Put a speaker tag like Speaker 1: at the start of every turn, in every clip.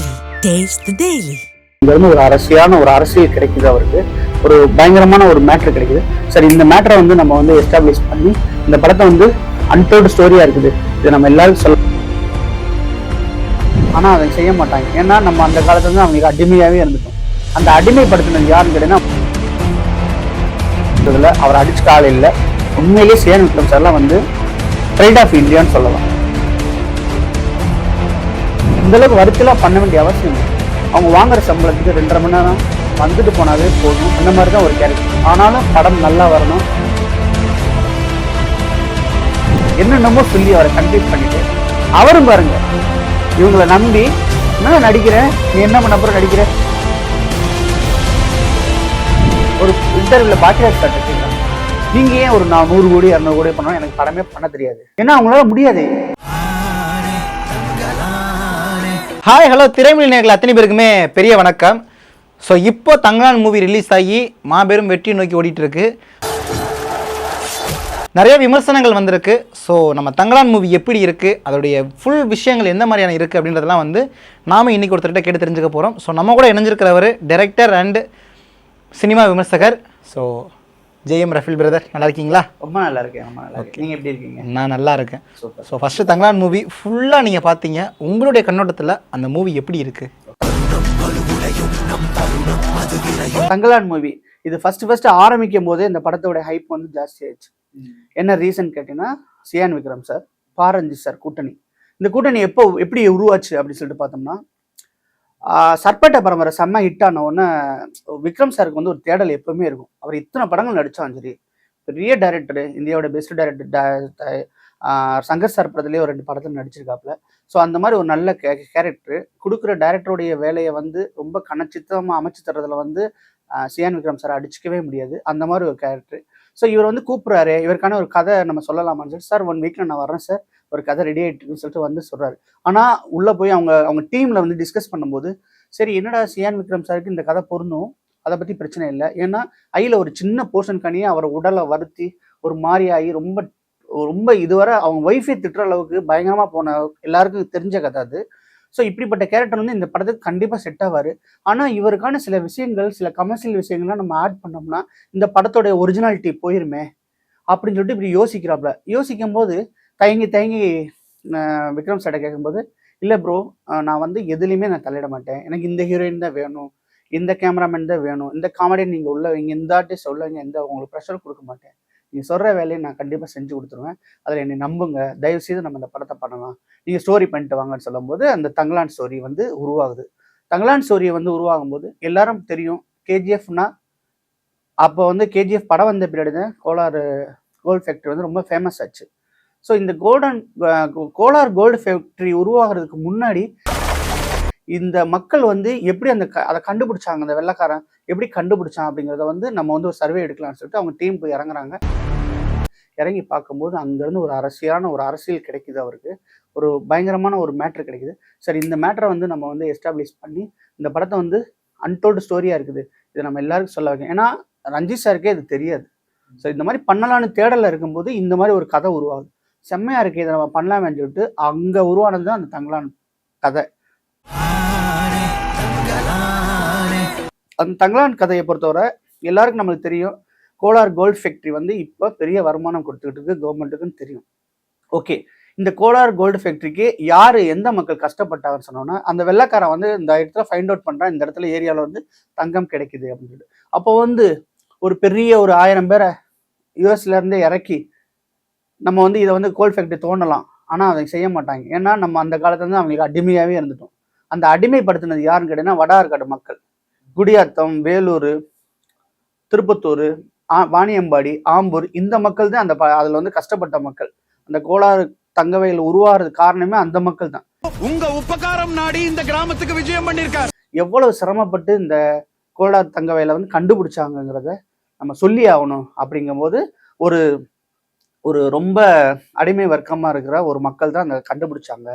Speaker 1: Daily taste daily Daily.
Speaker 2: ஒரு அரசியான ஒரு அரசியல் கிடைக்குது அவருக்கு. ஒரு பயங்கரமான ஒரு மேட்ரு கிடைக்குது. சரி இந்த மேட்டரை வந்து நம்ம வந்து எஸ்டாப்ளிஷ் பண்ணி இந்த படத்தை வந்து அன்டோல்டு ஸ்டோரியா இருக்குது. இதை நம்ம எல்லாரும் சொல்ல ஆனா அதை செய்ய மாட்டாங்க. ஏன்னா நம்ம அந்த காலத்துல வந்து அவங்களுக்கு அடிமையாவே இருந்துட்டோம். அந்த அடிமைப்படுத்தினது யாருன்னு கேட்டீங்கன்னா இதுல அவர் அடிச்ச காலையில் இல்லை. உண்மையிலேயே சேன் விக்ரம் சார்லாம் வந்து ட்ரைட் ஆஃப் இந்தியான்னு சொல்லலாம். அந்தளவுக்கு வருத்தலாம் பண்ண வேண்டிய அவசியம் இல்லை. அவங்க வாங்குற சம்பளத்துக்கு ரெண்டரை மணி நேரம் வந்துட்டு போனாவே போதும். அந்த மாதிரி தான் ஒரு கேரக்டர். ஆனாலும் படம் நல்லா வரணும். என்னென்னமோ சொல்லி அவரை கன்ஃபியூஸ் பண்ணிட்டு அவரும் பாருங்க இவங்களை நம்பி நான் நடிக்கிறேன் நீ என்ன பண்ண அப்புறம் நடிக்கிற? ஒரு இன்டர்வியூல பாக்கியராஜ் சார் நீங்க ஏன் ஒரு நான் நூறு கோடி இரநூறு கோடி பண்ணணும் எனக்கு படமே பண்ண தெரியாது. ஏன்னா அவங்களால முடியாது.
Speaker 3: ஹாய் ஹலோ திரைமொழி நேர்கள் அத்தனை பேருக்குமே பெரிய வணக்கம். ஸோ இப்போ தங்கலான் மூவி ரிலீஸ் ஆகி மாபெரும் வெற்றி நோக்கி ஓடிட்டு இருக்கு நிறைய விமர்சனங்கள் வந்திருக்கு. ஸோ நம்ம தங்கலான் மூவி எப்படி இருக்குது அதோடைய ஃபுல் விஷயங்கள் எந்த மாதிரியான இருக்குது அப்படின்றதெல்லாம் வந்து நாம இன்னைக்கு ஒருத்தர்கிட்ட கேட்டு தெரிஞ்சுக்க போகிறோம் ஸோ நம்ம கூட இணைஞ்சிருக்கிறவர் டைரக்டர் அண்ட் சினிமா விமர்சகர். ஸோ ஜெயம் ரஃபில் பிரதர் நல்லா இருக்கீங்களா
Speaker 2: ரொம்ப நல்லா இருக்கேன் ரொம்ப நல்லா இருக்கேன் நீங்க எப்படி இருக்கீங்க?
Speaker 3: நான் நல்லா இருக்கேன்
Speaker 2: super
Speaker 3: so first Thangalaan movie ஃபுல்லாக நீங்கள் பார்த்தீங்க உங்களுடைய கண்ணோட்டத்தில் அந்த மூவி எப்படி இருக்குது
Speaker 2: தங்கலான் மூவி இது ஃபர்ஸ்ட் ஃபர்ஸ்ட் ஆரம்பிக்கும் போதே இந்த படத்தோட ஹைப் வந்து ஜாஸ்தி ஆயிடுச்சு. என்ன ரீசன் கேட்டீங்கன்னா சியான் விக்ரம் சார் பாரஞ்சி சார் கூட்டணி. இந்த கூட்டணி எப்போ எப்படி உருவாச்சு அப்படின்னு சொல்லிட்டு பார்த்தோம்னா சர்பேட்டை பரம்பரை செம்ம ஹிட் ஆன உடனே விக்ரம் சாருக்கு வந்து ஒரு தேடல் எப்பவுமே இருக்கும். அவர் இத்தனை படங்கள் நடித்தாலும் சரி பெரிய டைரக்டர் இந்தியாவோட பெஸ்ட் டைரக்டர் சங்கர் சார் படத்துலேயே ஒரு ரெண்டு படத்தில் நடிச்சிருக்காப்புல. ஸோ அந்த மாதிரி ஒரு நல்ல கே கேரக்டர் கொடுக்குற டைரக்டருடைய வேலையை வந்து ரொம்ப கனச்சித்தமாக அமைச்சு தர்றதுல வந்து சியான் விக்ரம் சார் அடிச்சுக்கவே முடியாது. அந்த மாதிரி ஒரு கேரக்டர் ஸோ இவர் வந்து கூப்பிட்றாரு. இவருக்கான ஒரு கதை நம்ம சொல்லலாமான்னு சொல்லி சார் ஒன் வீக்கில் நான் வரேன் சார் ஒரு கதை ரெடி ஆகிட்டுன்னு சொல்லிட்டு வந்து சொல்கிறாரு ஆனால் உள்ளே போய் அவங்க அவங்க டீமில் வந்து டிஸ்கஸ் பண்ணும்போது சரி என்னடா சியான் விக்ரம் சாருக்கு இந்த கதை பொருந்தும்? அதை பற்றி பிரச்சனை இல்லை. ஏன்னா ஐயில் ஒரு சின்ன போர்ஷன் கனியே அவர் உடலை வருத்தி ஒரு மாதிரி ஆகி ரொம்ப ரொம்ப இதுவரை அவங்க ஒய்ஃபை திட்டுற அளவுக்கு பயங்கரமாக போன எல்லாருக்கும் தெரிஞ்ச கதை அது. ஸோ இப்படிப்பட்ட கேரக்டர் வந்து இந்த படத்துக்கு கண்டிப்பாக செட் ஆவார். ஆனால் இவருக்கான சில விஷயங்கள் சில கமர்ஷியல் விஷயங்கள்லாம் நம்ம ஆட் பண்ணோம்னா இந்த படத்தோடைய ஒரிஜினாலிட்டி போயிருமே அப்படின்னு சொல்லிட்டு இப்படி யோசிக்கிறாப்புல யோசிக்கும் போது தயங்கி தயங்கி விக்ரம் சார்ட்ட கேட்கும்போது இல்லை ப்ரோ நான் வந்து எதுலேயுமே நான் தலையிட மாட்டேன். எனக்கு இந்த ஹீரோயின் தான் வேணும். இந்த கேமராமேன் தான் வேணும். இந்த காமெடி நீங்கள் உள்ள வைங்க. இந்த ஆர்டிஸ்ட் உள்ள வைங்க. எந்த உங்களுக்கு ப்ரெஷர் கொடுக்க மாட்டேன். நீங்கள் சொல்கிற வேலையை நான் கண்டிப்பாக செஞ்சு கொடுத்துருவேன். அதில் என்னை நம்புங்க. தயவு செய்து நம்ம இந்த படத்தை பண்ணலாம். நீங்கள் ஸ்டோரி பண்ணிட்டு வாங்கன்னு சொல்லும்போது அந்த தங்கலான் ஸ்டோரி வந்து உருவாகுது. தங்கலான் ஸ்டோரியை வந்து உருவாகும் போது எல்லாரும் தெரியும். கேஜிஎஃப்னா அப்போ வந்து கேஜிஎஃப் படம் வந்த பீரியடு தான் கோலாறு கோல்ட் ஃபேக்ட்ரி வந்து ரொம்ப ஃபேமஸ் ஆச்சு. ஸோ இந்த uh, golden Kolar gold factory உருவாகிறதுக்கு முன்னாடி இந்த மக்கள் வந்து எப்படி அந்த க- அதை கண்டுபிடிச்சாங்க அந்த வெள்ளைக்காரன் எப்படி கண்டுபிடிச்சான் அப்படிங்கிறத வந்து நம்ம வந்து ஒரு சர்வே எடுக்கலாம்னு சொல்லிட்டு அவங்க டீம் போய் இறங்குறாங்க. இறங்கி பார்க்கும்போது அங்கேருந்து ஒரு அரசியலான ஒரு அரசியல் கிடைக்குது அவருக்கு. ஒரு பயங்கரமான ஒரு மேட்ரு கிடைக்குது. சரி இந்த மேட்டரை வந்து நம்ம வந்து எஸ்டாப்ளிஷ் பண்ணி இந்த படத்தை வந்து அன்டோல்டு ஸ்டோரியாக இருக்குது. இதை நம்ம எல்லாருக்கும் சொல்ல வைக்கணும் ஏன்னா ரஞ்சித் சாருக்கே இது தெரியாது. ஸோ இந்த மாதிரி பண்ணலான்னு தேடலில் இருக்கும்போது இந்த மாதிரி ஒரு கதை உருவாகுது. செம்மையா இருக்கு. இதை நம்ம பண்ணலாமேன்னு சொல்லிட்டு அங்கே உருவானது தான் அந்த தங்கலான் கதை. அந்த தங்கலான் கதையை பொறுத்தவரை எல்லாருக்கும் நம்மளுக்கு தெரியும். கோலார் கோல்ட் ஃபேக்ட்ரி வந்து இப்போ பெரிய வருமானம் கொடுத்துக்கிட்டு இருக்கு. கவர்மெண்ட்டுக்குன்னு தெரியும். ஓகே. இந்த கோலார் கோல்டு ஃபேக்ட்ரிக்கு யார் எந்த மக்கள் கஷ்டப்பட்டாங்கன்னு சொன்னோன்னா அந்த வெள்ளைக்காரன் வந்து இந்த இடத்துல ஃபைண்ட் அவுட் பண்ணுறான் இந்த இடத்துல ஏரியாவில் வந்து தங்கம் கிடைக்குது அப்படின்னு சொல்லிட்டு. அப்போ வந்து ஒரு பெரிய ஒரு ஆயிரம் பேரை யூஎஸ்லேருந்து இறக்கி நம்ம வந்து இதை வந்து கோல்ட் ஃபேக்ட்ரி தோண்டலாம். ஆனால் அதை செய்ய மாட்டாங்க. ஏன்னா நம்ம அந்த காலத்துல இருந்து அவங்களுக்கு அடிமையாகவே இருந்துட்டோம். அந்த அடிமைப்படுத்தினது யாருன்னு கேட்டீங்கன்னா வடார்காடு மக்கள். குடியாத்தம் வேலூர் திருப்பத்தூர் வாணியம்பாடி ஆம்பூர் இந்த மக்கள் தான் அந்த அதுல வந்து கஷ்டப்பட்ட மக்கள். அந்த கோளாறு தங்கவையில் உருவாகிறது காரணமே அந்த மக்கள் தான்.
Speaker 4: உங்க உபகாரம் நாடி இந்த கிராமத்துக்கு விஜயம் பண்ணிருக்கார்.
Speaker 2: எவ்வளவு சிரமப்பட்டு இந்த கோலார் தங்கவையில வந்து கண்டுபிடிச்சாங்கங்கிறத நம்ம சொல்லி ஆகணும் அப்படிங்கும்போது ஒரு ஒரு ரொம்ப அடிமை வர்க்கமா இருக்கிற ஒரு மக்கள் தான் அந்த கண்டுபிடிச்சாங்க.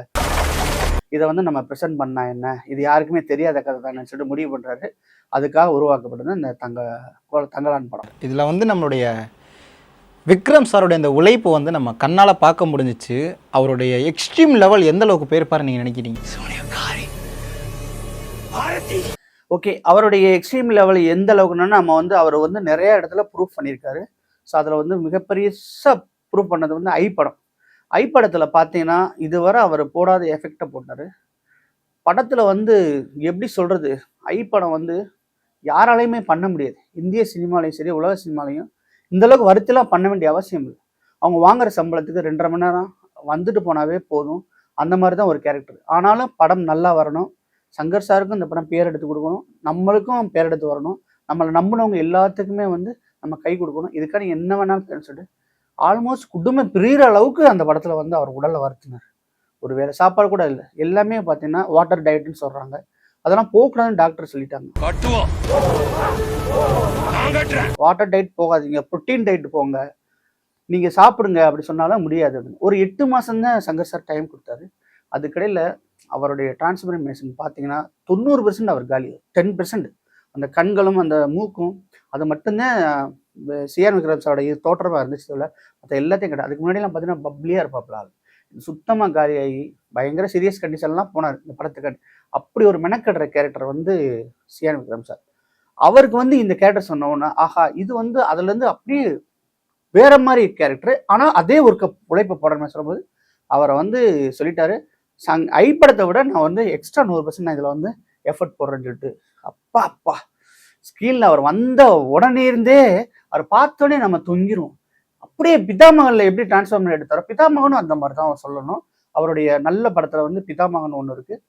Speaker 2: இதை வந்து நம்ம ப்ரெசென்ட் பண்ணா என்ன? இது யாருக்குமே தெரியாத கதை தானே சொல்லிட்டு முடிவு பண்றாரு. அதுக்காக உருவாக்கப்பட்டது இந்த தங்க தங்கலான் படம்.
Speaker 3: இதில் வந்து நம்மளுடைய விக்ரம் சாருடைய இந்த உழைப்பு வந்து நம்ம கண்ணால் பார்க்க முடிஞ்சிச்சு. அவருடைய எக்ஸ்ட்ரீம் லெவல் எந்த அளவுக்கு போயிருப்பாரு நீங்கள் நினைக்கிறீங்க?
Speaker 2: ஓகே அவருடைய எக்ஸ்ட்ரீம் லெவல் எந்த அளவுக்குன்னா நம்ம வந்து அவர் வந்து நிறைய இடத்துல ப்ரூஃப் பண்ணியிருக்காரு. ஸோ அதில் வந்து மிகப்பெரிய ப்ரூஃப் பண்ணது வந்து ஐ படம். ஐ படத்தில் பார்த்தீங்கன்னா இதுவரை அவர் போடாத எஃபெக்டை போட்டார். படத்தில் வந்து எப்படி சொல்கிறது ஐ படம் வந்து யாராலையுமே பண்ண முடியாது. இந்திய சினிமாலையும் சரி உலக சினிமாலையும் இந்த அளவுக்கு வருத்தலாம் பண்ண வேண்டிய அவசியம் இல்லை. அவங்க வாங்குற சம்பளத்துக்கு ரெண்டரை மணி நேரம் வந்துட்டு போனாவே போதும். அந்த மாதிரி தான் ஒரு கேரக்டர் ஆனாலும் படம் நல்லா வரணும். சங்கர் சாருக்கும் இந்த படம் பேர் எடுத்து கொடுக்கணும். நம்மளுக்கும் பேர் எடுத்து வரணும். நம்மளை நம்பினவங்க எல்லாத்துக்குமே வந்து நம்ம கை கொடுக்கணும். இதுக்கான என்ன வேணாலும் சொல்லிட்டு ஆல்மோஸ்ட் குடும்பம் பிரிகிற அளவுக்கு அந்த படத்தில் வந்து அவர் உடலை வருத்தினார். ஒரு வேளை சாப்பாடு கூட இல்லை. எல்லாமே பார்த்தீங்கன்னா வாட்டர் டயட்னு சொல்கிறாங்க அதெல்லாம் போகக்கூடாதுன்னு டாக்டர் சொல்லிட்டாங்க. வாட்டர் டயட் போகாதீங்க. புரோட்டீன் டயட் போங்க. நீங்கள் சாப்பிடுங்க அப்படி சொன்னாலும் முடியாது. ஒரு எட்டு மாதம் தான் சங்கர் சார் டைம் கொடுத்தாரு. அதுக்கிடையில் அவருடைய டிரான்ஸ்ஃபர்மேஷன் பார்த்தீங்கன்னா தொண்ணூறு பெர்சன்ட் அவர் காலி. டென் பெர்சன்ட் அந்த கண்களும் அந்த மூக்கும் அது மட்டும்தான் சிஆர் விக்ரம் சாரோட இது தோற்றமாக இருந்துச்சு தவிர மற்ற எல்லாத்தையும் கிடையாது அதுக்கு முன்னாடிலாம் பார்த்தீங்கன்னா பப்ளியாக இருப்பாப்ல ஆள். சுத்தமாக காலியாகி பயங்கர சீரியஸ் கண்டிஷன்லாம் போனார் இந்த படத்துக்கு. அப்படி ஒரு மெனக்கடுற கேரக்டர் வந்து சிஆர் விக்ரம் சார் அவருக்கு வந்து இந்த கேரக்டர் சொன்னோன்னா ஆஹா இது வந்து அதுலேருந்து அப்படியே வேற மாதிரி கேரக்டர் ஆனால் அதே ஒரு கப் உழைப்பு போடணும்னு சொல்லும்போது அவரை வந்து சொல்லிட்டாரு சங் ஐ படத்தை விட நான் வந்து எக்ஸ்ட்ரா நூறு பர்சன்ட் நான் இதில் வந்து எஃபர்ட் போடுறேன்னு சொல்லிட்டு அப்பா அப்பா. ஸ்க்ரீனில் அவர் வந்த உடனே இருந்தே அவர் பார்த்தோன்னே நம்ம தொங்கிரும் அப்படியே பிதாமகனில் எப்படி டிரான்ஸ்ஃபார்மர் எடுத்தாரோ பிதாமகனும் அந்த மாதிரி தான் சொல்லணும். அவருடைய நல்ல படத்தில் வந்து பிதாமகன் ஒன்று இருக்குது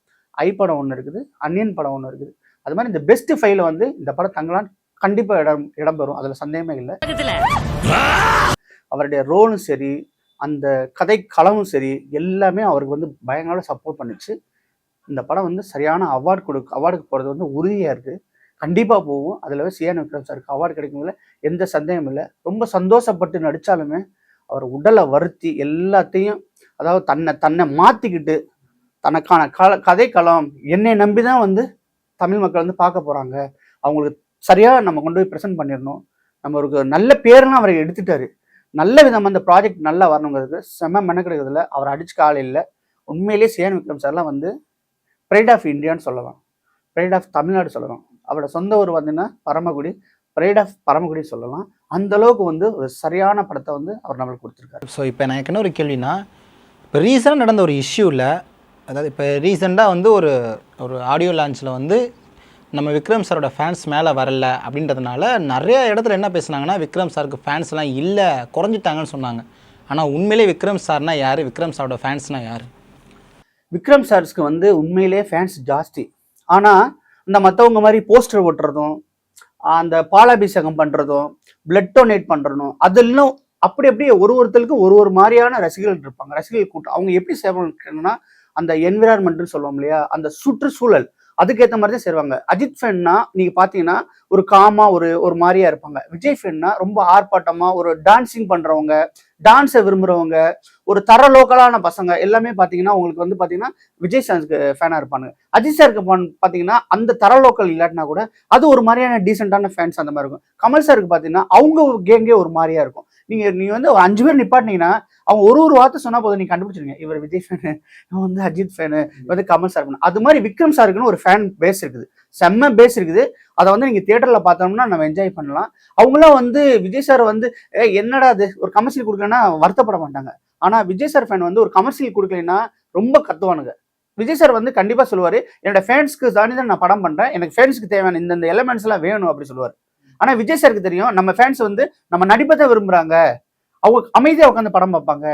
Speaker 2: ஐ படம் ஒன்று இருக்குது அன்னியன் படம் ஒன்று இருக்குது. அது மாதிரி இந்த பெஸ்ட் ஃபைல வந்து இந்த படம் தங்களான் கண்டிப்பாக இடம் இடம்பெறும் அதில் சந்தேகமே இல்லை. அவருடைய ரோலும் சரி அந்த கதை களமும் சரி எல்லாமே அவருக்கு வந்து பயங்கர சப்போர்ட் பண்ணுச்சு. இந்த படம் வந்து சரியான அவார்டு கொடுக்க அவார்டுக்கு போகிறது வந்து உறுதியாக இருக்குது கண்டிப்பாக போகும். அதில் சியான் விக்ரம் சாருக்கு அவார்டு கிடைக்கும்ல எந்த சந்தேகமும் இல்லை. ரொம்ப சந்தோஷப்பட்டு நடித்தாலுமே அவர் உடலை வருத்தி எல்லாத்தையும் அதாவது தன்னை தன்னை மாற்றிக்கிட்டு தனக்கான கல கதை களம் என்னை நம்பி தான் வந்து தமிழ் மக்கள் வந்து பார்க்க போகிறாங்க அவங்களுக்கு சரியாக நம்ம கொண்டு போய் ப்ரெசென்ட் பண்ணிடணும். நம்ம ஒரு நல்ல பேர்லாம் அவரை எடுத்துட்டாரு. நல்ல விதமாக அந்த ப்ராஜெக்ட் நல்லா வரணுங்கிறதுக்கு செம மெனக்கெடுக்கிறதுல அவர் அடிச்சுக்க ஆள் இல்லை. உண்மையிலேயே சியான் விக்ரம் சார்லாம் வந்து ப்ரைட் ஆஃப் இந்தியான்னு சொல்லலாம். ப்ரைட் ஆஃப் தமிழ்நாடு சொல்லலாம். அவரோட சொந்த ஊர் பார்த்தீங்கன்னா பரமக்குடி. ப்ரைட் ஆஃப் பரமக்குடி சொல்லலாம். அந்த அளவுக்கு வந்து ஒரு சரியான படத்தை வந்து அவர் நம்மளுக்கு கொடுத்துருக்காரு.
Speaker 3: ஸோ இப்போ எனக்கு என்ன ஒரு கேள்வினா இப்போ ரீசெண்டாக நடந்த ஒரு இஷ்யூவில் அதாவது இப்போ ரீசெண்டாக வந்து ஒரு ஒரு ஆடியோ லான்ச்சில் வந்து நம்ம விக்ரம் சாரோட ஃபேன்ஸ் மேலே வரல அப்படின்றதுனால நிறைய இடத்துல என்ன பேசுனாங்கன்னா விக்ரம் சாருக்கு ஃபேன்ஸ்லாம் இல்லை குறைஞ்சிட்டாங்கன்னு சொன்னாங்க. ஆனால் உண்மையிலே விக்ரம் சார்னா யார்? விக்ரம் சாரோட ஃபேன்ஸ்னால் யார்?
Speaker 2: விக்ரம் சார்ஸ்க்கு வந்து உண்மையிலேயே ஃபேன்ஸ் ஜாஸ்தி. ஆனால் இந்த மற்றவங்க மாதிரி போஸ்டர் ஒட்டுறதும் அந்த பாலாபிஷேகம் பண்ணுறதும் பிளட் டொனேட் பண்ணுறதும் அதெல்லாம் அப்படி அப்படியே ஒரு ஒருத்தருக்கும் ஒரு ஒரு மாதிரியான ரசிகர்கள் இருப்பாங்க. ரசிகர்கள் கூட்டம். அவங்க எப்படி சேவை அந்த என்விரான்மெண்ட்னு சொல்லுவோம் இல்லையா? அந்த சுற்றுச்சூழல். அதுக்கேற்ற மாதிரி தான் சேருவாங்க. அஜித் ஃபேன்னா நீங்க பாத்தீங்கன்னா ஒரு காமா ஒரு ஒரு மாதிரியா இருப்பாங்க. விஜய் ஃபேன்னா ரொம்ப ஆர்ப்பாட்டமா ஒரு டான்சிங் பண்றவங்க டான்ஸை விரும்புறவங்க ஒரு தர லோக்கலான பசங்க எல்லாமே பாத்தீங்கன்னா உங்களுக்கு வந்து பாத்தீங்கன்னா விஜய் சாருக்கு ஃபேனா இருப்பாங்க அஜித் சாருக்கு பான்- பாத்தீங்கன்னா அந்த தர லோக்கல் இல்லாட்டினா கூட அது ஒரு மாதிரியான டீசெண்டான ஃபேன்ஸ் அந்த மாதிரி இருக்கும். கமல் சாருக்கு பாத்தீங்கன்னா அவங்க கேங்கே ஒரு மாதிரியா இருக்கும். நீங்க நீங்க வந்து ஒரு அஞ்சு பேர் நிப்பாட்டினீங்கன்னா அவங்க ஒரு ஒரு வார்த்தை சொன்னா போதும். நீங்க கண்டுபிடிச்சிருங்க. இவர் விஜய் ஃபேனு இவன் வந்து அஜித் ஃபேனு வந்து கமல் சார் fan. அது மாதிரி விக்ரம் சாருக்குன்னு ஒரு ஃபேன் பேஸ் இருக்குது. செம்ம பேஸ் இருக்குது. அதை வந்து நீங்க தியேட்டர்ல பார்த்தோம்னா நம்ம என்ஜாய் பண்ணலாம். அவங்களாம் வந்து விஜய் சார் வந்து என்னடா அது ஒரு கமர்ஷியல் கொடுக்கலன்னா வருத்தப்பட மாட்டாங்க. ஆனா விஜய் சார் ஃபேன் வந்து ஒரு கமர்ஷியல் கொடுக்கலன்னா ரொம்ப கத்துவானுங்க. விஜய் சார் வந்து கண்டிப்பா சொல்லுவாரு என்னோட ஃபேன்ஸ்க்கு தாண்டி தான் நான் படம் பண்றேன். எனக்கு ஃபேன்ஸ்க்கு தேவையான இந்த எலமெண்ட்ஸ் எல்லாம் வேணும் அப்படி சொல்லுவார். ஆனா விஜய் சாருக்கு தெரியும் நம்ம ஃபேன்ஸ் வந்து நம்ம நடிப்பை தான் விரும்புறாங்க. அவங்க அமைதியா உட்காந்து படம் பார்ப்பாங்க.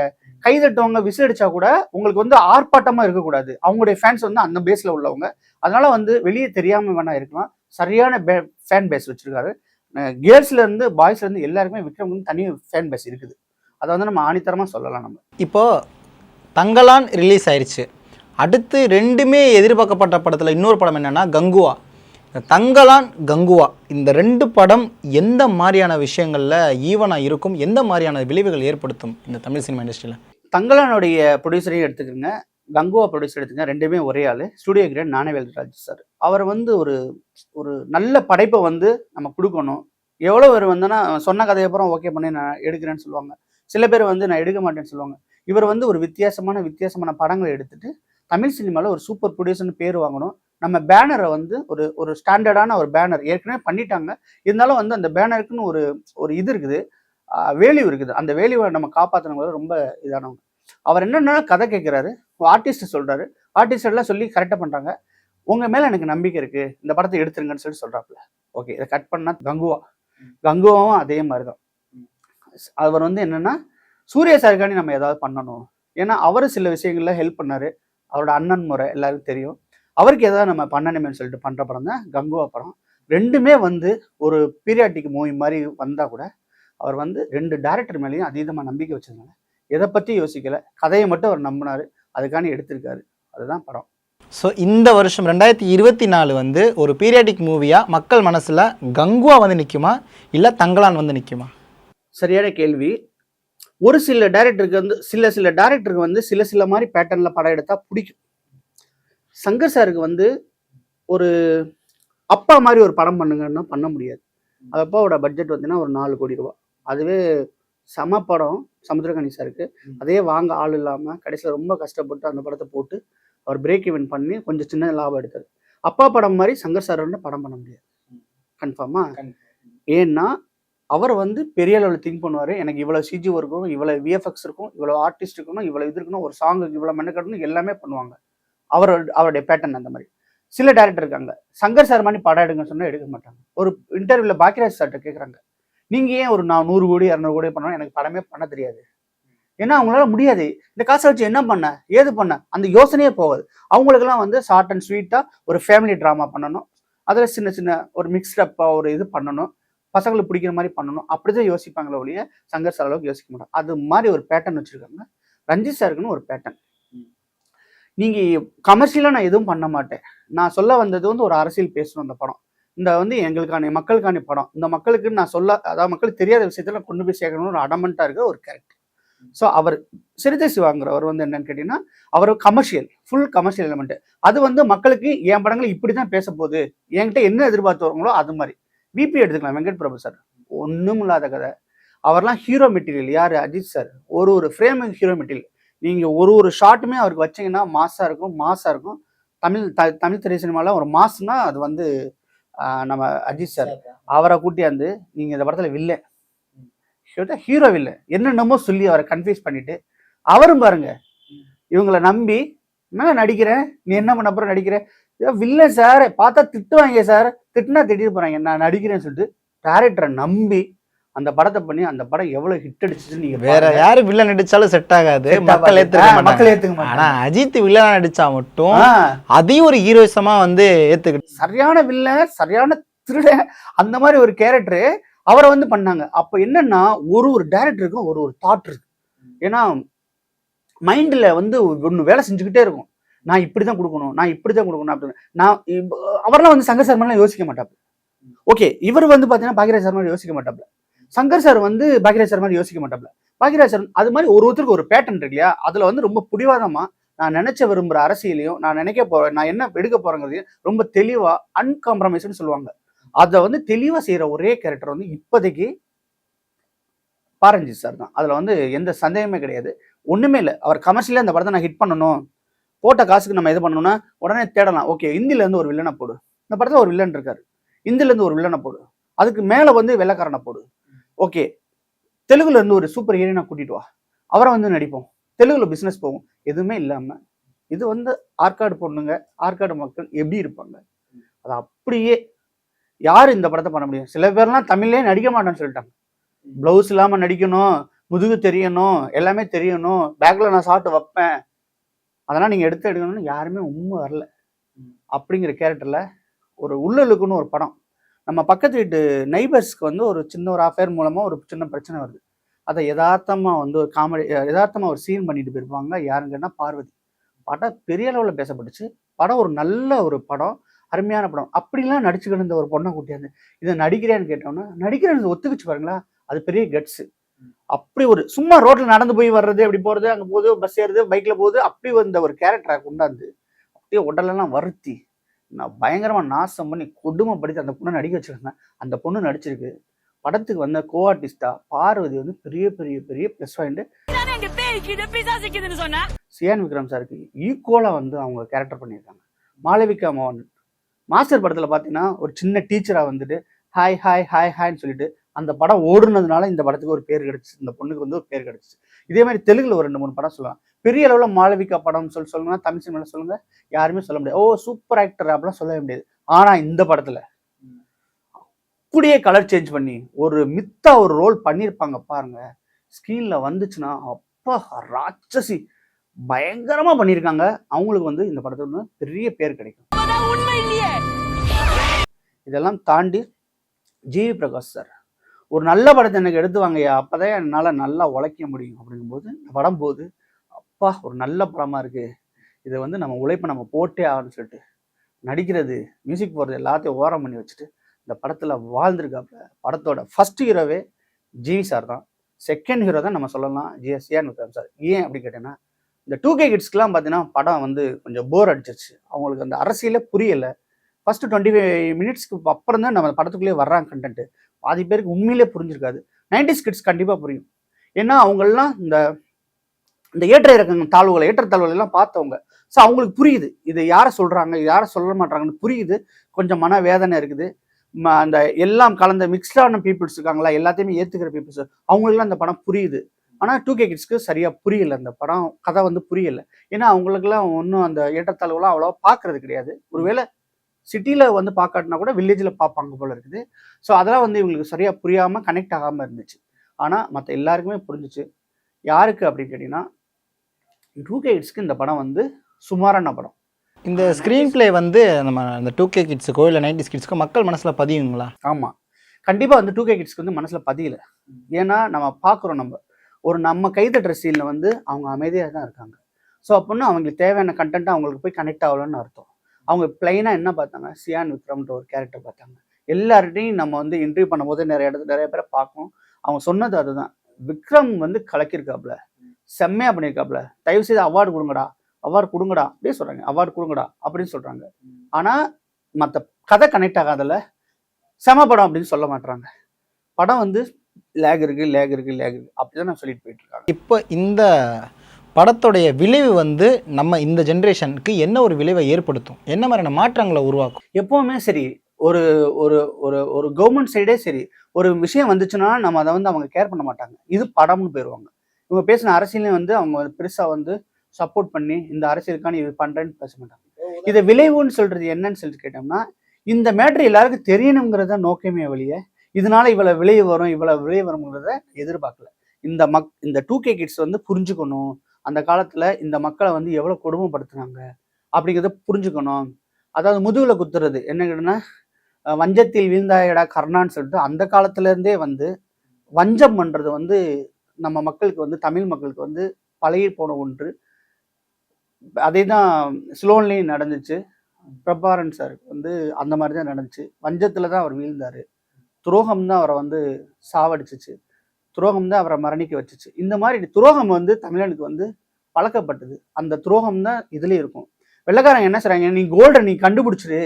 Speaker 2: கை தட்டுவாங்க விசில் அடிச்சா கூட உங்களுக்கு வந்து ஆர்ப்பாட்டமா இருக்கக்கூடாது. அவங்களுடைய ஃபேன்ஸ் வந்து அந்த பேஸ்ல உள்ளவங்க. அதனால வந்து வெளியே தெரியாம வேணா இருக்கலாம். சரியான ஃபேன் பேஸ் வச்சிருக்காரு. கேர்ள்ஸ்ல இருந்து பாய்ஸ்ல இருந்து எல்லாருக்குமே விக்ரம் வந்து தனி ஃபேன் பேஸ் இருக்குது. அதை வந்து நம்ம ஆணித்தரமா சொல்லலாம் நம்ம.
Speaker 3: இப்போது தங்கலான் ரிலீஸ் ஆயிடுச்சு அடுத்து ரெண்டுமே எதிர்பார்க்கப்பட்ட படத்தில் இன்னொரு படம் என்னென்னா கங்குவா. தங்கலான் கங்குவா. இந்த ரெண்டு படம் எந்த மாதிரியான விஷயங்களில் ஈவனாக இருக்கும்? எந்த மாதிரியான விளைவுகள் ஏற்படுத்தும் இந்த தமிழ் சினிமா இண்டஸ்ட்ரியில்?
Speaker 2: தங்கலானுடைய ப்ரொடியூசரையும் எடுத்துக்கோங்க. கங்குவா ப்ரொடியூசர் எடுத்துங்க ரெண்டுமே ஒரே ஆள். ஸ்டுடியோ கிரேட் நானவேல்ராஜ் சார் அவர் வந்து ஒரு ஒரு நல்ல படைப்பை வந்து நம்ம கொடுக்கணும். எவ்வளோ பேர் வந்தோன்னா சொன்ன கதையை அப்புறம் ஓகே பண்ணி நான் எடுக்கிறேன்னு சொல்லுவாங்க. சில பேர் வந்து நான் எடுக்க மாட்டேன்னு சொல்லுவாங்க. இவர் வந்து ஒரு வித்தியாசமான வித்தியாசமான படங்களை எடுத்துட்டு தமிழ் சினிமாவில் ஒரு சூப்பர் ப்ரொடியூசர்னு பேர் வாங்கணும். நம்ம பேனரை வந்து ஒரு ஒரு ஸ்டாண்டர்டான ஒரு பேனர் ஏற்கனவே பண்ணிட்டாங்க. இருந்தாலும் வந்து அந்த பேனருக்குன்னு ஒரு ஒரு இது இருக்குது. வேல்யூ இருக்குது. அந்த வேல்யூவை நம்ம காப்பாற்றணுங்கிறது ரொம்ப இதானவங்க. அவர் என்னென்ன கதை கேட்குறாரு ஆர்டிஸ்ட் சொல்றாரு. ஆர்டிஸ்ட் எல்லாம் சொல்லி கரெக்டாக பண்றாங்க. உங்க மேல எனக்கு நம்பிக்கை இருக்கு. இந்த படத்தை எடுத்துருங்கன்னு சொல்லி சொல்றாப்புல. ஓகே இதை கட் பண்ணா கங்குவா. கங்குவாவும் அதே மாதிரி தான் அவர் வந்து என்னன்னா சூர்யா சாருக்காண்டி நம்ம ஏதாவது பண்ணணும். ஏன்னா அவரு சில விஷயங்கள்ல ஹெல்ப் பண்ணாரு. அவரோட அண்ணன் முறை எல்லாருக்கும் தெரியும். அவருக்கு ஏதாவது நம்ம பண்ணணுமேனு சொல்லிட்டு பண்ற படம் தான் கங்குவா படம். ரெண்டுமே வந்து ஒரு பீரியாட்டிக் மூவி மாதிரி வந்தா கூட அவர் வந்து ரெண்டு டேரக்டர் மேலேயும் அதீதமாக நம்பிக்கை வச்சிருந்தாங்க எதை பத்தி யோசிக்கல. கதையை மட்டும் அவர் நம்பினாரு. அதுக்காண்டி எடுத்திருக்காரு. அதுதான் படம்.
Speaker 3: ஸோ இந்த வருஷம் ரெண்டாயிரத்தி இருபத்தி நாலு வந்து ஒரு பீரியாடிக் மூவியாக மக்கள் மனசில் கங்குவா வந்து நிற்குமா இல்லை தங்கலான் வந்து நிற்குமா
Speaker 2: சரியான கேள்வி. ஒரு சில டைரக்டருக்கு வந்து சில சில டைரக்டருக்கு வந்து சில சில மாதிரி பேட்டர்ன்ல படம் எடுத்தா பிடிக்கும். சங்கர் சாருக்கு வந்து ஒரு அப்பா மாதிரி ஒரு படம் பண்ணுங்கன்னா பண்ண முடியாது. அது அப்பாவோட பட்ஜெட் பார்த்தீங்கன்னா ஒரு நாலு கோடி ரூபா. அதுவே சம படம் சமுத்திரகனி சாருக்கு. அதே வாங்க ஆள் இல்லாமல் கடைசியில் ரொம்ப கஷ்டப்பட்டு அந்த படத்தை போட்டு அவர் பிரேக் ஈவன் பண்ணி கொஞ்சம் சின்ன லாபம் எடுத்தார் அப்பா படம் மாதிரி சங்கர் சார் வந்து படம் பண்ண முடியாது. கன்ஃபார்மா ஏன்னா அவர் வந்து பெரிய அளவில் திங்க் பண்ணுவார். எனக்கு இவ்வளோ சிஜி இருக்கும் இவ்வளோ விஎஃப்எக்ஸ் இருக்கும் இவ்வளோ ஆர்டிஸ்ட் இருக்கணும் இவ்வளோ இது இருக்கணும் ஒரு சாங்குக்கு இவ்வளோ மெனக்கட்டணும் எல்லாமே பண்ணுவாங்க. அவரோட அவருடைய பேட்டர்ன் அந்த மாதிரி. சில டேரக்டர் இருக்காங்க. சங்கர் சார் மாதிரி படம் எடுங்கன்னு சொன்னால் எடுக்க மாட்டாங்க. ஒரு இன்டர்வியூவில் பாக்கியராஜ் சார்கிட்ட கேட்குறாங்க நீங்கள் ஏன் ஒரு நான் நூறு கோடி இரநூறு கோடி பண்ணணும்? எனக்கு படமே பண்ண தெரியாது. ஏன்னா அவங்களால முடியாது. இந்த காசை வச்சு என்ன பண்ண? ஏது பண்ண? அந்த யோசனையே போகாது. அவங்களுக்கெல்லாம் வந்து ஷார்ட் அண்ட் ஸ்வீட்டாக ஒரு ஃபேமிலி ட்ராமா பண்ணணும். அதில் சின்ன சின்ன ஒரு மிக்ஸ்டப்பாக ஒரு இது பண்ணணும். பசங்களுக்கு பிடிக்கிற மாதிரி பண்ணணும். அப்படிதான் யோசிப்பாங்களே ஒழிய சங்கர் சார் அளவுக்கு யோசிக்க மாட்டாங்க. அது மாதிரி ஒரு பேட்டர்ன் வச்சிருக்காங்க. ரஞ்சித் சாருக்குன்னு ஒரு பேட்டர்ன் நீங்க கமர்ஷியலாக நான் எதுவும் பண்ண மாட்டேன். நான் சொல்ல வந்தது வந்து ஒரு அரசியல் பேசணும் அந்த படம். இந்த வந்து எங்களுக்கான மக்களுக்கான படம். இந்த மக்களுக்கு நான் சொல்ல அதாவது மக்களுக்கு தெரியாத விஷயத்துல கொண்டு போய் சேர்க்கணும்னு ஒரு அடமெண்ட்டாக இருக்கிற ஒரு கேரக்டர் ஸோ அவர் சிறுத்தை சிவாங்கிறவர் வந்து என்னன்னு கேட்டீங்கன்னா அவர் கமர்ஷியல் ஃபுல் கமர்ஷியல் எலிமெண்ட் அது வந்து மக்களுக்கு என் படங்கள் இப்படி தான் பேச போகுது என்கிட்ட என்ன எதிர்பார்த்து வரங்களோ அது மாதிரி. விபி எடுத்துக்கலாம் வெங்கட் பிரபு சார். ஒன்றும் இல்லாத கதை. அவர்லாம் ஹீரோ மெட்டீரியல் யார்? அஜித் சார். ஒரு ஒரு ஃப்ரேம் ஹீரோ மெட்டீரியல் நீங்கள் ஒரு ஒரு ஷாட்டுமே அவருக்கு வச்சீங்கன்னா மாஸாக இருக்கும் மாஸாக இருக்கும். தமிழ் த தமிழ் திரை சினிமாவில் ஒரு மாஸ்னா அது வந்து நம்ம அஜித் சார். அவரை கூட்டியாந்து நீங்கள் இந்த படத்தில் வில்ல ஹீரோ வில்ல என்னென்னமோ சொல்லி அவரை கன்ஃபியூஸ் பண்ணிட்டு அவரும் பாருங்க. இவங்கள நம்பி நான் நடிக்கிறேன் நீ என்ன பண்ண அப்புறம் நடிக்கிறேன் வில்ல சார் பார்த்தா திட்டுவாங்க சார் திட்டுனா திட்டிட்டு போறாங்க. நான் நடிக்கிறேன்னு சொல்லிட்டு டேரக்டரை நம்பி அந்த படத்தை பண்ணி அந்த படம் எவ்வளவு ஹிட் அடிச்சுன்னு நீங்க
Speaker 3: வேற. யாரு வில்லன் நடிச்சாலும் செட் ஆகாது. மக்கள். ஏத்துக்க
Speaker 2: மக்கள் ஏத்துக்க
Speaker 3: ஆனா
Speaker 2: மாட்டாங்க
Speaker 3: அஜித் வில்லனா நடிச்சா மட்டும் அதையும் ஒரு ஹீரோயிசமா வந்து ஏத்துக்கிட்டு
Speaker 2: சரியான வில்ல சரியான திருடன் அந்த மாதிரி ஒரு கேரக்டர் அவரை வந்து பண்ணாங்க. அப்ப என்னன்னா ஒரு ஒரு டேரக்டருக்கும் ஒரு ஒரு தாட் இருக்கு. ஏன்னா மைண்ட்ல வந்து ஒன்று வேலை செஞ்சுக்கிட்டே இருக்கும். நான் இப்படிதான் கொடுக்கணும் நான் இப்படிதான் கொடுக்கணும் அப்படின்னு. நான் இப்ப- அவரெல்லாம் வந்து சங்கர் சர்மாலாம் யோசிக்க மாட்டாப்ல. ஓகே இவர் வந்து பாத்தீங்கன்னா பாக்யராஜ் சர்மா யோசிக்க மாட்டாப்ல. சங்கர் சார் வந்து பாக்யராஜ் சர்மா யோசிக்க மாட்டாப்ல. பாக்யராஜ் சார் அது மாதிரி ஒரு ஒருத்தருக்கு ஒரு பேட்டர்ன் இருக்கு இல்லையா? அதுல வந்து ரொம்ப பிடிவாதமாக நான் நினைச்ச விரும்புகிற அரசியலையும் நான் நினைக்க போறேன் நான் என்ன எடுக்க போறேங்கிறதையும் ரொம்ப தெளிவா அன்காம்ப்ரமைஸ்னு சொல்லுவாங்க. அதை வந்து தெளிவா செய்யற ஒரே கேரக்டர் வந்து இப்போதைக்கு பாரஞ்சித் சார் தான். அதுல வந்து எந்த சந்தேகமே கிடையாது. ஒண்ணுமே இல்லை. அவர் கமர்ஷியலா இந்த படத்தை நான் ஹிட் பண்ணணும். போட்ட காசுக்கு நம்ம எது பண்ணணும்னா உடனே தேடலாம். ஓகே இந்தியிலேருந்து ஒரு வில்லனை போடு. இந்த படத்தில் ஒரு வில்லன் இருக்காரு. இந்தியிலேருந்து ஒரு வில்லனை போடு. அதுக்கு மேலே வந்து வெள்ளக்காரனை போடு. ஓகே தெலுங்குல இருந்து ஒரு சூப்பர் ஹீரோயினை கூட்டிட்டு வா. அவரை வந்து நடிப்போம். தெலுங்குல பிசினஸ் போகும். எதுவுமே இல்லாம இது வந்து ஆற்காடு பொண்ணுங்க ஆற்காடு மக்கள் எப்படி இருப்பாங்க? அது அப்படியே யார் இந்த படத்தை பண்ண முடியும்? சில பேர்லாம் தமிழ்லேயே நடிக்க மாட்டேன்னு சொல்லிட்டாங்க. ப்ளவுஸ் இல்லாமல் நடிக்கணும் முதுகு தெரியணும் எல்லாமே தெரியணும். பேக்ல நான் சாப்பிட்டு வைப்பேன். அதெல்லாம் நீங்க எடுத்து எடுக்கணும்னு யாருமே உண்மை வரல. அப்படிங்கிற கேரக்டர்ல ஒரு உள்ளலுக்குன்னு ஒரு படம். நம்ம பக்கத்து வீட்டு நைபர்ஸ்க்கு வந்து ஒரு சின்ன ஒரு அஃபேர் மூலமா ஒரு சின்ன பிரச்சனை வருது. அதை யதார்த்தமா வந்து ஒரு காமெடி யதார்த்தமா ஒரு சீன் பண்ணிட்டு போயிருப்பாங்க. யாருங்கன்னா பார்வதி. படம் பெரிய அளவில் பேசப்பட்டுச்சு. படம் ஒரு நல்ல ஒரு படம். அருமையான படம். அப்படிலாம் நடிச்சுக்கிட்டு இருந்த ஒரு பொண்ணை கூட்டியாந்து இதை நடிக்கிறேன்னு கேட்டோன்னா நடிக்கிறேன்னு ஒத்துக்குச்சு பாருங்களா. அது பெரிய கட்ஸ் அப்படி ஒரு சும்மா ரோட்ல நடந்து போய் வர்றது அப்படி போறது அங்க போகுது பஸ் ஏறுது பைக்ல போகுது அப்படி வந்த ஒரு கேரக்டரை கொண்டாந்து அப்படியே உடலெல்லாம் வருத்தி நான் பயங்கரமா நாசம் பண்ணி கொடுமைப்படுத்தி அந்த பொண்ணை நடிக்க வச்சிருந்தேன். அந்த பொண்ணு நடிச்சிருக்கு. படத்துக்கு வந்த கோ ஆர்டிஸ்டா பார்வதி வந்து பெரிய பெரிய பெரிய ப்ளஸ் பாயிண்ட் சியான் விக்ரம் சாருக்கு ஈக்குவலா வந்து அவங்க கேரக்டர் பண்ணியிருக்காங்க. மாளவிகா மோகன். மாஸ்டர் படத்துல பார்த்தீங்கன்னா ஒரு சின்ன டீச்சரா வந்துட்டு ஹாய் ஹாய் ஹாய் ஹாய்ன்னு சொல்லிட்டு அந்த படம் ஓடுனதுனால இந்த படத்துக்கு ஒரு பேர் கிடைச்சிச்சு. இந்த பொண்ணுக்கு வந்து ஒரு பேர் கிடைச்சிச்சு. இதே மாதிரி தெலுங்குல ஒரு ரெண்டு மூணு படம் சொல்லலாம். பெரிய அளவுல மாளவிகா படம் சொல்லி சொல்லுங்க தமிழ் சினிமால சொல்லுங்க யாருமே சொல்ல முடியாது. ஓ சூப்பர் ஆக்டர் அப்படிலாம் சொல்லவே முடியாது. ஆனா இந்த படத்துல அப்படியே கலர் சேஞ்ச் பண்ணி ஒரு மித்தா ஒரு ரோல் பண்ணியிருப்பாங்க பாருங்க. ஸ்க்ரீன்ல வந்துச்சுன்னா அப்பா ராட்சசி. பயங்கரமா பண்ணியிருக்காங்க. அவங்களுக்கு வந்து இந்த படத்துல வந்து பெரிய பேர் கிடைக்கும். இதெல்லாம் தாண்டி ஜிவி பிரகாஷ் சார். ஒரு நல்ல படத்தை எனக்கு எடுத்து வாங்கய்யா அப்பதான் என்னால் நல்லா உழைக்க முடியும் அப்படிங்கும்போது இந்த படம் போது அப்பா ஒரு நல்ல படமாக இருக்குது இதை வந்து நம்ம உழைப்பை நம்ம போட்டே ஆகணும்னு சொல்லிட்டு நடிக்கிறது மியூசிக் போடுறது எல்லாத்தையும் ஓரம் பண்ணி வச்சுட்டு இந்த படத்தில் வாழ்ந்துருக்காப்புல. படத்தோட ஃபர்ஸ்ட் ஹீரோவே ஜிவி சார் தான். செகண்ட் ஹீரோ தான் நம்ம சொல்லலாம் ஜிஎஸ்சிஆர் விக்ரம் சார். ஏன் அப்படி கேட்டேன்னா இந்த டூ கே கிட்ஸ்க்குலாம் பார்த்தீங்கன்னா படம் வந்து கொஞ்சம் போர் அடிச்சிருச்சு. அவங்களுக்கு அந்த அரசியலே புரியலை. ஃபஸ்ட்டு டுவெண்ட்டி ஃபைவ் மினிட்ஸ்க்கு அப்புறம் தான் நம்ம படத்துக்குள்ளேயே வர்றாங்க கண்டென்ட்டு பாதி பேருக்கு உண்மையிலே புரிஞ்சிருக்காது. நைன்டிஸ் கிட்ஸ் கண்டிப்பாக புரியும். ஏன்னா அவங்கெல்லாம் இந்த இந்த ஏற்ற இறக்கங்கள் தாழ்வுகளை ஏற்ற எல்லாம் பார்த்தவங்க. ஸோ அவங்களுக்கு புரியுது. இது யாரை சொல்கிறாங்க யாரை சொல்ல மாட்டாங்கன்னு புரியுது. கொஞ்சம் மன வேதனை இருக்குது. ம- அந்த எல்லாம் கலந்த மிக்ஸ்டான பீப்புள்ஸ் இருக்காங்களா எல்லாத்தையுமே ஏற்றுக்கிற பீப்புள்ஸ் அவங்களுக்குலாம் அந்த படம் புரியுது. ஆனால் டூ கே கிட்ஸ்க்கு சரியாக புரியலை. அந்த படம் கதை வந்து புரியலை. ஏன்னா அவங்களுக்குலாம் ஒன்றும் அந்த ஏற்றத்தாழ்வுலாம் அவ்வளோவா பார்க்கறது கிடையாது. ஒருவேளை சிட்டியில் வந்து பார்க்காட்டினா கூட வில்லேஜில் பார்ப்பாங்க போல இருக்குது. ஸோ அதெல்லாம் வந்து இவங்களுக்கு சரியாக புரியாமல் கனெக்ட் ஆகாமல் இருந்துச்சு. ஆனால் மற்ற எல்லாருக்குமே புரிஞ்சுச்சு. யாருக்கு அப்படின்னு கேட்டிங்கன்னா டூ கே கிட்ஸ்க்கு இந்த படம் வந்து சுமாரான படம்.
Speaker 3: இந்த ஸ்க்ரீன் ப்ளே வந்து நம்ம இந்த டூ கே கிட்ஸுக்கோ இல்லை நைன்டிஸ் கிட்ஸுக்கோ மக்கள் மனசில் பதியுங்களா?
Speaker 2: ஆமாம் கண்டிப்பாக வந்து டூ கே கிட்ஸ்க்கு வந்து மனசில் பதியல. ஏன்னா நம்ம பார்க்குறோம் நம்ம. ஒரு நம்ம கைதட்டுற சீனில் வந்து அவங்க அமைதியாக தான் இருக்காங்க ஸோ அப்படின்னா அவங்களுக்கு தேவையான கண்டென்ட் அவங்களுக்கு போய் கனெக்ட் ஆகலன்னு அர்த்தம். அவங்க பிளைனாக என்ன பார்த்தாங்க? சியான் விக்ரம்ன்ற ஒரு கேரக்டர் பார்த்தாங்க. எல்லார்ட்டையும் நம்ம வந்து இன்டர்வியூ பண்ணும்போது நிறைய இடத்துல நிறைய பேரை பார்க்கணும். அவங்க சொன்னது அதுதான். விக்ரம் வந்து கலக்கியிருக்காப்புல. செம்மையாக பண்ணியிருக்காப்புல. தயவு செய்து அவார்டு கொடுங்கடா. அவார்டு கொடுங்கடா. அப்படியே சொல்கிறாங்க அவார்டு கொடுங்கடா. அப்படின்னு சொல்கிறாங்க ஆனால் மற்ற கதை கனெக்ட் ஆகாதல. செம படம் அப்படின்னு சொல்ல மாட்றாங்க. படம் வந்து லேக் இருக்குது லேக் இருக்குது லேக் இருக்கு. அப்படிதான் நான் சொல்லிட்டு போயிட்டு இருக்காங்க.
Speaker 3: இப்போ இந்த படத்துடைய விளைவு வந்து நம்ம இந்த ஜென்ரேஷனுக்கு என்ன ஒரு விளைவை ஏற்படுத்தும்? என்ன மாதிரியான மாற்றங்களை உருவாக்கும்?
Speaker 2: எப்பவுமே சரி ஒரு ஒரு ஒரு ஒரு கவர்மெண்ட் சைடே சரி ஒரு விஷயம் வந்துச்சுன்னா நம்ம அதை வந்து அவங்க கேர் பண்ண மாட்டாங்க. இது படம்னு போயிடுவாங்க இவங்க பேசின அரசியலையும் வந்து அவங்க பெருசாக வந்து சப்போர்ட் பண்ணி இந்த அரசியலுக்கான இது பண்ணுறேன்னு பேச மாட்டாங்க. இதை விளைவுன்னு சொல்றது என்னன்னு சொல்லிட்டு கேட்டோம்னா இந்த மேட்ரு எல்லாருக்கும் தெரியணுங்கிறத நோக்கமே வழிய இதனால இவ்வளவு விளைவு வரும் இவ்வளவு விளைவு வரும்ங்கிறத எதிர்பார்க்கல. இந்த மக் இந்த டூ கே கிட்ஸ் வந்து புரிஞ்சுக்கணும் அந்த காலத்தில் இந்த மக்களை வந்து எவ்வளோ கொடுமைப்படுத்துனாங்க அப்படிங்கிறத புரிஞ்சுக்கணும். அதாவது முதுகில் குத்துறது. என்ன கேட்டீங்கன்னா வஞ்சத்தில் வீழ்ந்தாயடா கர்ணான்னு சொல்லிட்டு அந்த காலத்துலேருந்தே வந்து வஞ்சம் பண்ணுறது வந்து நம்ம மக்களுக்கு வந்து தமிழ் மக்களுக்கு வந்து பழகி போன ஒன்று. அதே தான் ஸ்லோன்லேயும் நடந்துச்சு. பிரபாரன் சார் வந்து அந்த மாதிரி தான் நடந்துச்சு. வஞ்சத்தில் தான் அவர் வீழ்ந்தார். துரோகம் தான் அவரை வந்து சாவடிச்சிச்சு. துரோகம் தான் அவரை மரணிக்க வச்சுச்சு. இந்த மாதிரி துரோகம் வந்து தமிழனுக்கு வந்து பழக்கப்பட்டது. அந்த துரோகம் தான் இதுலயும் இருக்கும். வெள்ளைக்காரங்க என்ன செய்றாங்க? நீ கோல்டை நீ கண்டுபிடிச்சிரு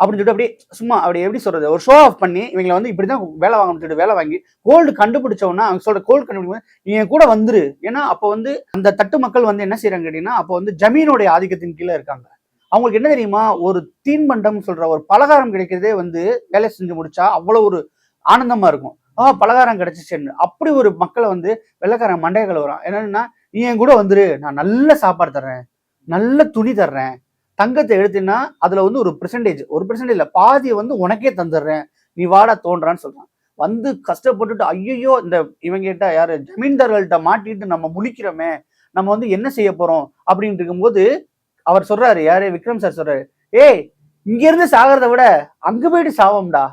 Speaker 2: அப்படின்னு சொல்லிட்டு அப்படியே சும்மா அப்படி எப்படி சொல்றது? ஒரு ஷோ ஆஃப் பண்ணி இவங்களை வந்து இப்படி தான் வேலை வாங்க சொல்லிட்டு வேலை வாங்கி கோல்டு கண்டுபிடிச்சவனா அவங்க சொல்ற கோல்டு கண்டுபிடிக்கும் நீ என் கூட வந்துரு. ஏன்னா அப்போ வந்து அந்த தட்டு மக்கள் வந்து என்ன செய்யறாங்க கேட்டீங்கன்னா அப்போ வந்து ஜமீனுடைய ஆதிக்கத்தின் கீழே இருக்காங்க. அவங்களுக்கு என்ன தெரியுமா? ஒரு தீன்பண்டம் சொல்ற ஒரு பலகாரம் கிடைக்கிறதே வந்து வேலை செஞ்சு முடிச்சா அவ்வளோ ஒரு ஆனந்தமா இருக்கும். ஆ பலகாரம் கிடைச்சிச்சுன்னு. அப்படி ஒரு மக்களை வந்து வெள்ளைக்காரன் மண்டைய கழுவுறான். என்னன்னா நீ என் கூட வந்துரு. நான் நல்ல சாப்பாடு தர்றேன். நல்ல துணி தர்றேன். தங்கத்தை எடுத்தீங்கன்னா அதுல வந்து ஒரு பெர்சன்டேஜ் ஒரு பெர்சன்டேஜ் இல்ல. பாதியை வந்து உனக்கே தந்துடுறேன். நீ வாடா தோன்றான்னு சொல்றான். வந்து கஷ்டப்பட்டுட்டு ஐயோ இந்த இவங்க கிட்ட யாரு? ஜமீன்தார்கள்ட்ட மாட்டிட்டு நம்ம முழிக்கிறோமே. நம்ம வந்து என்ன செய்ய போறோம்? அப்படின்னு இருக்கும்போது அவர் சொல்றாரு யாரு? விக்ரம் சார் சொல்றாரு ஏய் இங்க இருந்து சாகிறத விட அங்க போயிட்டு சாவோம்டா.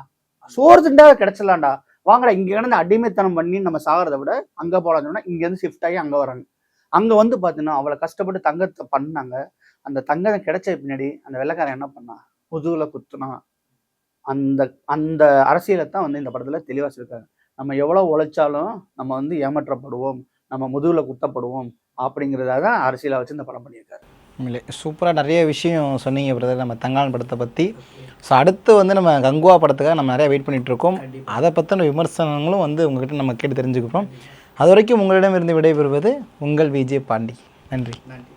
Speaker 2: சோறு திண்டா கிடைச்சிடலாம்டா. வாங்கடா இங்க கிடந்து அடிமைத்தனம் பண்ணி நம்ம சாகிறத விட அங்க போகலான்னு சொன்னால் இங்க இருந்து ஷிஃப்ட் ஆகி அங்கே வராங்க அங்க வந்து பாத்தீங்கன்னா அவளை கஷ்டப்பட்டு தங்கத்தை பண்ணாங்க. அந்த தங்கம் கிடைச்ச பின்னாடி அந்த வெள்ளைக்காரன் என்ன பண்ணான் முதுகுல குத்துனான் அந்த அந்த அரசியலை தான் வந்து இந்த படத்துல தெளிவாக சொல்லியிருக்காங்க நம்ம எவ்வளவு உழைச்சாலும் நம்ம வந்து ஏமாற்றப்படுவோம் நம்ம முதுகில் குத்தப்படுவோம் அப்படிங்கிறதாக தான் அரசியலை வச்சு இந்த படம் பண்ணியிருக்காரு.
Speaker 3: உண்மையிலே. சூப்பராக நிறைய விஷயம் சொன்னீங்க பிரதர் நம்ம தங்கான் படத்தை பற்றி ஸோ அடுத்து வந்து நம்ம கங்குவா படத்துக்காக நம்ம நிறைய வெயிட் பண்ணிட்டு இருக்கோம் அதை பற்றின விமர்சனங்களும் வந்து உங்ககிட்ட நம்ம கேட்டு தெரிஞ்சுக்கிறோம். அது வரைக்கும் உங்களிடம் இருந்து விடைபெறுவது உங்கள் விஜய் பாண்டி.
Speaker 2: நன்றி.
Speaker 3: நன்றி.